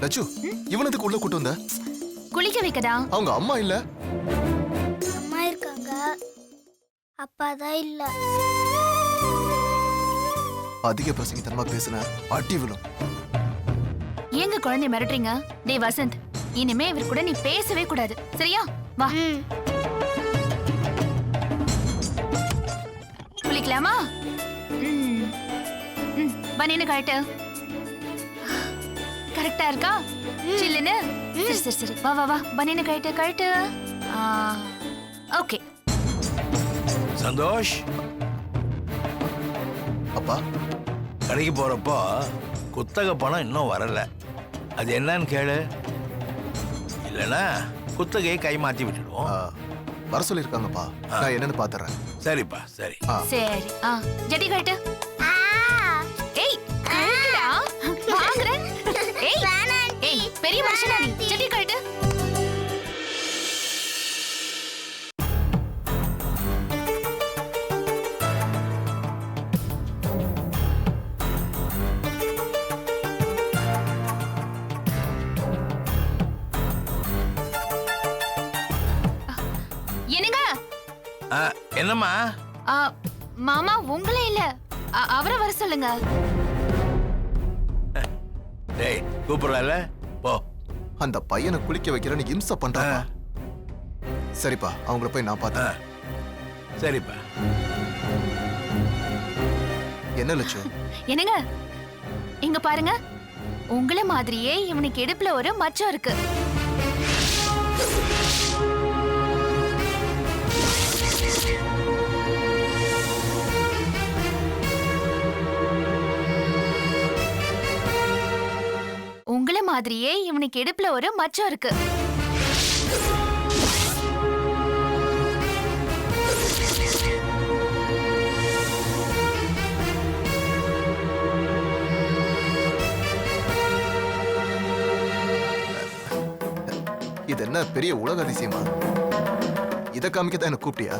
லட்சு இவனதுக்கு உள்ள கூட்டு வந்த? குளிக்க வைக்கதா அவங்க அம்மா இல்ல? அம்மா இருக்காங்க. அப்பா தான் இல்ல. அதிக பிரசங்கித்தனமா பேசுன அடி விழும். ஏங்க குழந்தை மிரட்டுறீங்க? டேய் வசந்த் இனிமே இவர் கூட நீ பேசவே கூடாது. சரியா? வா. குளிக்கலாமா? ம். ம், பனியனை கழட்டு. கரெக்டா இருக்கா? சில்லுன்னு? சரி சரி சரி. வா வா வா. பனியனை கழட்டு கழட்டு. ஓகே. சந்தோஷ். அப்பா. கடைக்கு போறப்போ குத்தகை பணம் இன்னும் வரல. அது என்னன்னு கேளு. இல்லைன்னா குத்தகையை கை மாத்தி விட்டுடுவோம். வர சொல்லிருக்காங்கப்பா நான் என்னன்னு பாத்துறேன். சரிப்பா சரி. சரி ஆ. ஜட்டி கழட்டு. என்னம்மா? ஆ, மாமா உங்களே இல்ல. அவரை வர சொல்லுங்க. டேய் கூப்பிடல போ. அந்த பையனை குளிக்க வைக்கிறேன்னு இம்ச பண்றாங்க சரிப்பா அவங்கள போய் நான் பார்த்தேன் சரிப்பா. என்ன லட்சு? என்னங்க? இங்க பாருங்க. உங்கள மாதிரியே இவனுக்கு இடுப்புல ஒரு மச்சம் இருக்கு. மாதிரியே இவனுக்கு இடுப்புல ஒரு மச்சம் இருக்கு. இது என்ன பெரிய உலக அதிசயமா? இதை காமிக்க தான் என்ன கூப்பிட்டியா?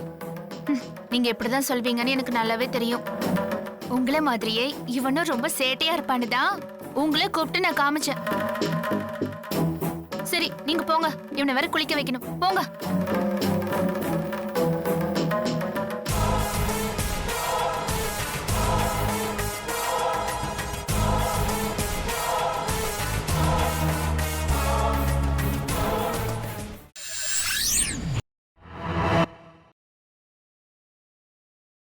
நீங்க இப்படிதான் சொல்வீங்கன்னு எனக்கு நல்லாவே தெரியும். உங்கள மாதிரியே இவனும் ரொம்ப சேட்டையா இருப்பான்னு தான் உங்களை கூப்பிட்டு நான் காமிச்சேன். சரி நீங்க போங்க. இவனை வேற குளிக்க வைக்கணும். போங்க.